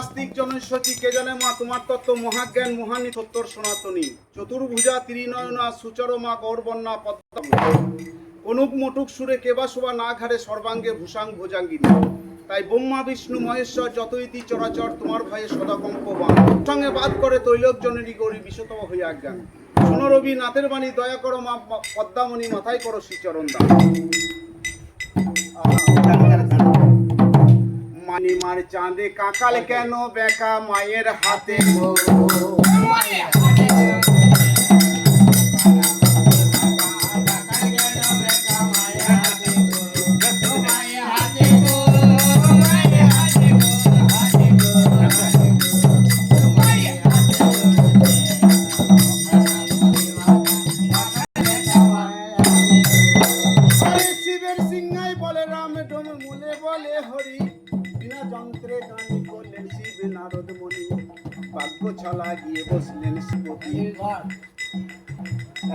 আস্তিক জনস্বতী কে মা তোমার তত্ত্ব মহাজ্ঞান, মহানি সত্তর সনাতনী। চতুর্ভুজা, ত্রিনয়না সুচর মা গৌরবন্যা পদ্মা। অনুপ মটুক সুরে কেবা শোভা না ঘাড়ে সর্বাঙ্গে ভূষাং ভুজাঙ্গিনী। তাই ব্রহ্মা, বিষ্ণু, মহেশ্বর যত ইতি চরাচর, তোমার ভয়ে সদা কম্পবান। সঙ্গে বাদ করে তৈলক জননী গৌরী বিশতম হইয়া আজ্ঞান শোনো রবি, নাথের বাণী দয়া করো মা পদ্মামণি, মাথায় করো শ্রীচরণ দান মানিমার চাঁদে কাকাল কেন, বেকা মায়ের হাতে গো?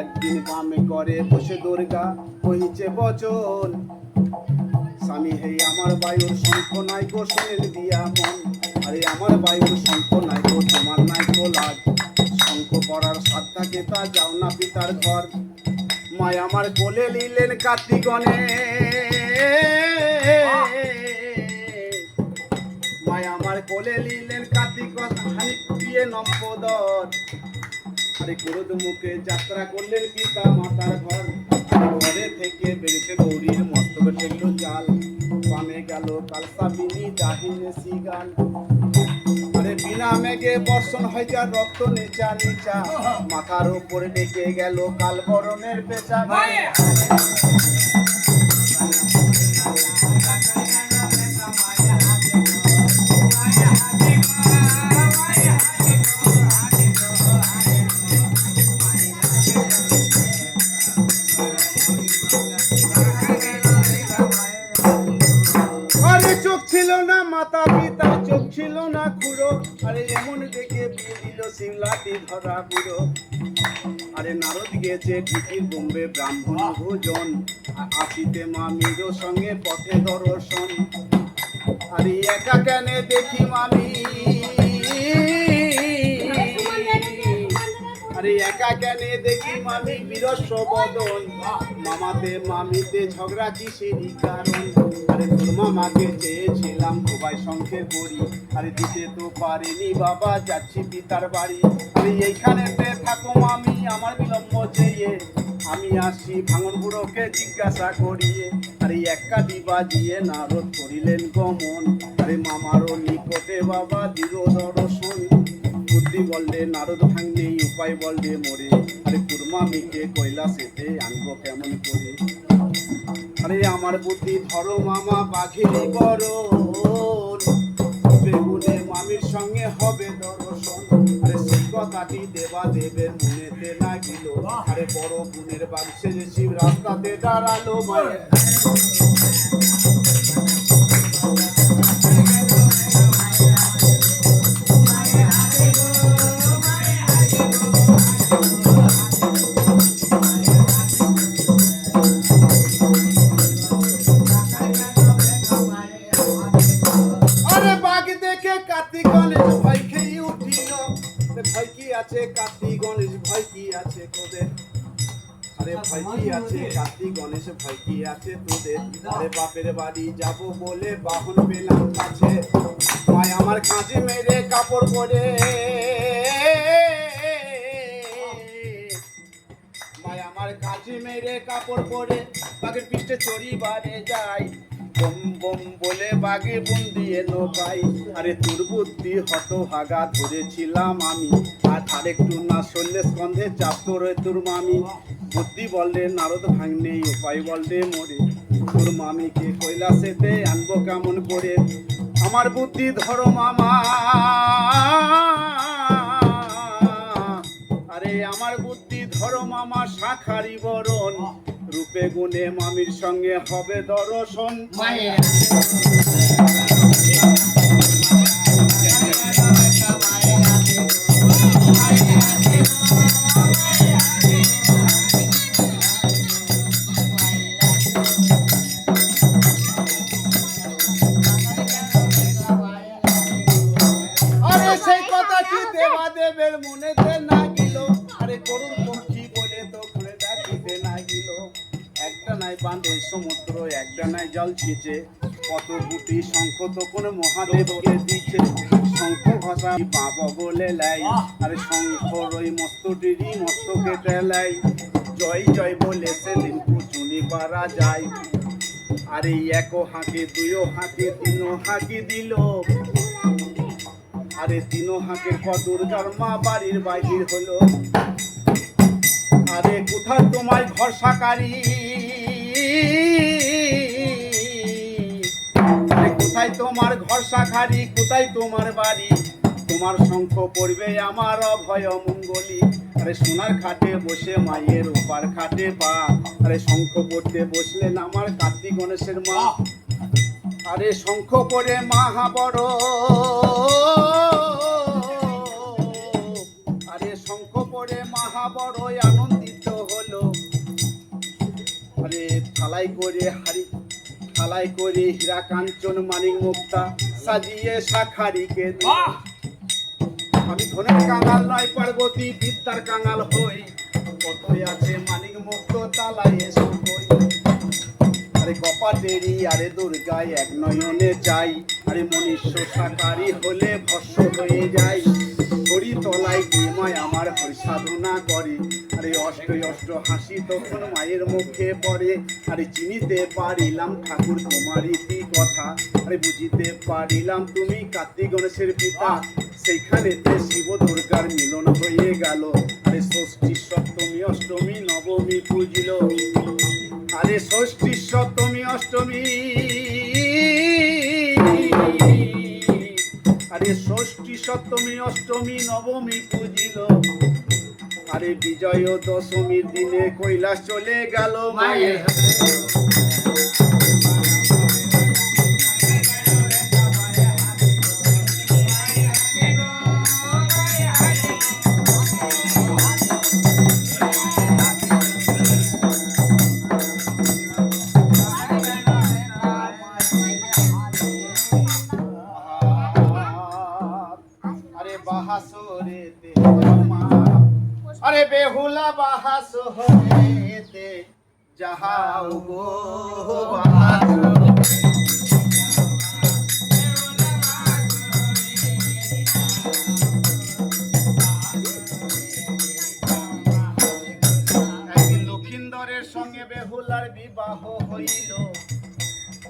একদিন বামে করে বসে দুর্গা কহিছে বচন স্বামী, হে আমার বায়ুর শঙ্খ নাই গো শোনেন দিয়া মন। আরে আমার বায়ুর শঙ্খ নাই গো, তোমার নাই গো লাজ। শঙ্খ পড়ার সাধ্যাকে তা যাও না পিতার ঘর। মায় আমার কোলে নিলেন কার্তিগণে মায় আমার কোলে নিলেন কার্তিক হানি দিয়ে নম্পদর আরে ক্রোধ মুখে যাত্রা করলেন পিতা মাতার ঘর। ঘরে থেকে বেরিয়েছে গৌরীর মস্ত ঠেকলো জাল। পানে গেল কালসা বিনি দাহিনে সিগাল আরে বিনা মেঘে বর্ষণ হয় যার রক্ত নেচা নেচা। মাথার উপরে ডেকে গেল কাল বরণের পেঁচা দেখে বিয়ে দিল ধরা বুড়ো আরে নারদ গেছে ঠিকই বোম্বে ব্রাহ্মণ ভোজন। আসিতে মা মামির সঙ্গে পথে দর্শন। আরে একা কেন দেখি মামি? আরে একা কেন দেখি মামি বিরস্ব বদন? মামাতে মামিতে ঝগড়া কিসেরই কারণ? আরে তোর মামাকে চেয়েছিলাম সবাই সংখ্যে করি আরে দিতে তো পারিনি বাবা, যাচ্ছি পিতার বাড়ি। আরে এইখানে থাকো মামি, আমার বিলম্ব চেয়ে। আমি আসি ভাঙন বুড়োকে জিজ্ঞাসা করিয়ে। আরে একা দিবা দিয়ে নারদ করিলেন গমন। আরে মামারও নিকটে বাবা দিল দর্শন। বুদ্ধি বললে, নারদ ভাঙলে উপায় বললে মরে। আরে কুরমামিকে কৈলাসেতে আনব কেমন করে? আরে আমার বুদ্ধি ধরো মামা বাঘেরই বড় বেগুনে মামির সঙ্গে হবে দর্শন। আরে সেই কথাটি দেবা দেবের মনেতে লাগিল। আরে বড় গুণের বাক্সে যে শিব রাস্তাতে দাঁড়াল মায়ের। আরে কি আছে, কার্তিক গণেশ কি আছে, তোদের আরে বাপের বাড়ি যাব বলে বাহন পেলাম কাছে। মায় আমার কাঁচে মেরে কাপড় পরে। মায় আমার কাছে মেরে কাপড় পরে বাঘের পিঠে চড়ি বারে যাই। বম বম বলে বাঘে বন দিয়ে নৌকাই আরে তোর বুদ্ধি হত ধরেছিলাম আমি। আর আরেকটু না সরলে স্কন্ধে চাপ তোর তোর মামি। বুদ্ধি বললে নারদ ভাঙনে, উপায় বললে মরে। তোর মামিকে কৈলাসেতে আনব কেমন করে? আমার বুদ্ধি ধরো মামা। আরে আমার বুদ্ধি ধরো মামা, শাখারি বরণ। রূপে গুণে মামির সঙ্গে হবে দর্শন। মায়ের। দেবা মনেতে না গিল আরে করুণ পক্ষী বলে তো খুলে ডাকিতে একটা নাই বাঁধে সমুদ্র, একটা নাই জল ছিঁচে কত গুটি শঙ্খ তখন মহাদেবকে দিচ্ছে শঙ্খ ভাষা পাব বলে লাই। আরে শঙ্খ রই মস্তটিরই মস্তকে টেলাই জয় জয় বলে সেদিন কুচুনি পারা যায়। আরে একো হাঁকে দুইও হাঁকে, তিনও হাঁকি দিল। আরে তিনো হাঁকের পর দুর্গার মা বাড়ির বাহির হলো। আরে কোথায় তোমার ঘর সাকারি কোথায় তোমার ঘর কোথায় তোমার বাড়ি? তোমার শঙ্খ পড়বে আমার অভয় মঙ্গলি। আরে সোনার খাটে বসে মায়ের উপার খাটে পা। আরে শঙ্খ পড়তে বসলেন আমার কার্তিক গণেশের মা। আরে শঙ্খ পরে মাহা বড় আরে শঙ্খ পরে মাহা বড় আনন্দিত হলো। আরে থালাই করে হারি থালাই করে হীরা কাঞ্চন মানিক মুক্তা সাজিয়ে শাখারিকে আমি ধনের কাঙাল নয় পার্বতী বিদ্যার কাঙাল হই। কতই আছে মানিক মুক্ত তালাই এসো আরে কপাটেরি আরে দুর্গায় এক নয়নে চাই আরে মনুষ্য সাকারি হলে ভস্য হয়ে যায় হরি তলায় মায় আমার হরি সাধনা করে। আরে অষ্ট অষ্ট হাসি তখন মায়ের মুখে পড়ে। আরে চিনিতে পারিলাম ঠাকুর তোমার ইতি কথা। আরে বুঝিতে পারিলাম তুমি কার্তিক গণেশের পিতা। সেইখানেতে শিব দুর্গার মিলন হয়ে গেল। আরে ষষ্ঠী সপ্তমী, অষ্টমী, নবমী পুজিল। আরে ষষ্ঠী, সপ্তমী, অষ্টমী। আরে ষষ্ঠী, সপ্তমী, অষ্টমী, নবমী পুজিল। আরে বিজয় দশমীর দিনে কৈলাস চলে গেল মায়ের বেহুলা বাহাসরে যাহাও গো বিবাহ হইল।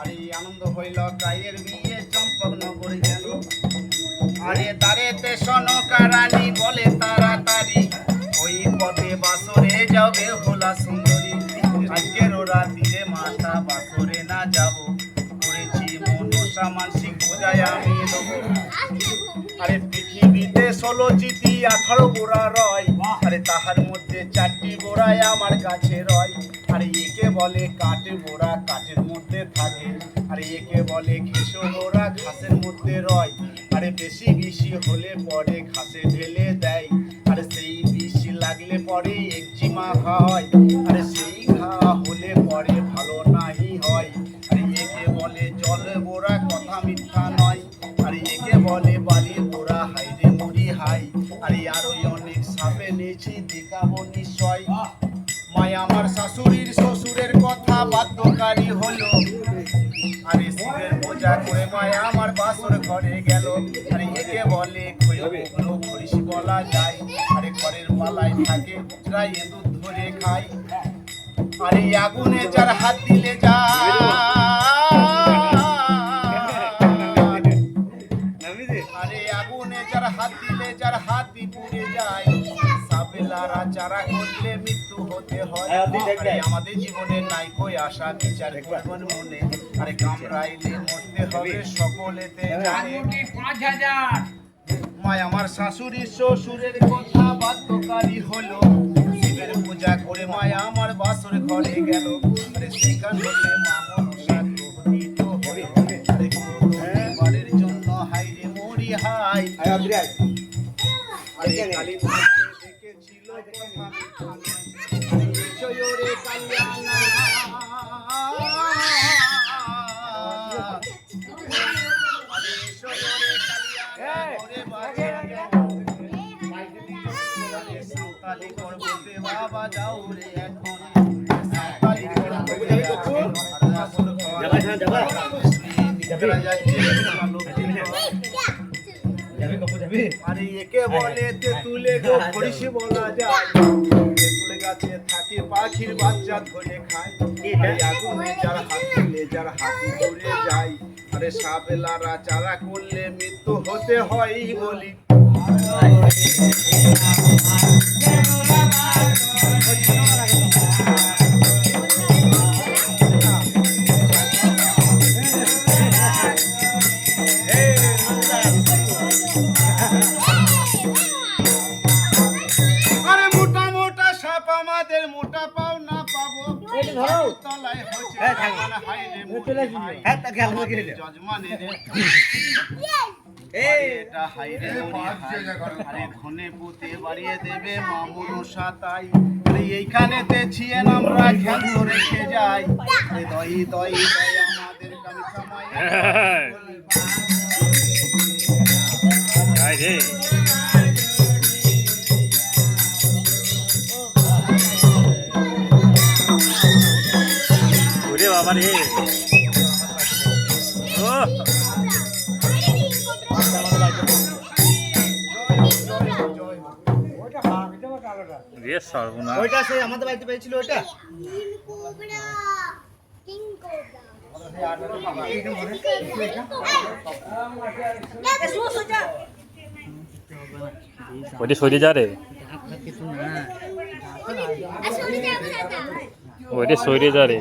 আরে আনন্দ হইল গায়ের বিয়ে চম্পক নগর গেল আরে তারেতে সনকারানি বলে যাও বেহুলা সুন্দরী। আজকের দিলে মাথা বাসরে না যাব। করেছি মনসা মানসিক পূজায় আমি আরে পৃথিবীতে ষোলো চিতি আঠারো গোড়া রয়। আরে তাহার মধ্যে চারটি গোড়ায় আমার কাছে রয়। আরে একে বলে কাঠ গোড়া, কাঠের মধ্যে থাকে। আরে একে বলে ঘেসো গোড়া, ঘাসের মধ্যে রয়। আরে বেশি বেশি হলে পরে ঘাসে ঢেলে দেয়। হয়। আরে সেই ঘা হলে পরে ভালো নাহি হয়। আরে একে বলে জল গোড়া কথা মিথ্যা নয়। আরে একে বলে বালির গোড়া হাইরে মুড়ি হাই আরে আরও অনেক সাপে নিয়েছি দেখাবো নিশ্চয়। মায় আমার শাশুড়ির শ্বশুরের কথা বাধ্যকারী হলো। আরে শিবের পূজা করে মায় আমার বাসর ঘরে গেল। আরে একে বলে খৈগুলো খরিস বলা যায়। ঘরের থাকে প্রায় দুধ ধরে খাই আরে আগুনে যার হাত দিলে যায় আরে আগুনে যার হাত দিলে যার হাতই পুড়ে যায়। সাবেলারা চারা করলে মৃত্যু হতে হয়। আমাদের জীবনে নাই কই আশা বিচার মনে আরে কামড়াইলে মরতে হবে। সকলেতে জানে। পাঁচ হাজার। মায় আমার শাশুড়ি শ্বশুরের কথা বাধ্যকারী হলো। শিব শিবের পূজা করে মায় আমার বাসর ঘরে গেল। আরে সেখান মা মনসা হয়ে আরে জন্য হাইরে মরি হাই আরে কালী বাবা যাও রে এখন। যাবে আরে একে বলে গো বলা যায়। তেঁতুলে গাছে থাকে পাখির বাচ্চা ধরে খায়। আগুনে যার হাত দিলে যার হাতি ধরে যায়। আরে সাপেলারা চারা করলে মৃত্যু হতে হয় বলি আরে মোটা মোটা সাপ আমাদের মোটা পাও না পাবো। এইখানেতে ছিয়েন আমরা খেয়াল রেখে যাই দই দই দই আমাদের কামিকা মায়া বাবা রে ওইটা সেই আমাদের বাড়িতে পেয়েছিল ওইটা? ওইটা সরে যা রে। ওইটা সরে যা রে।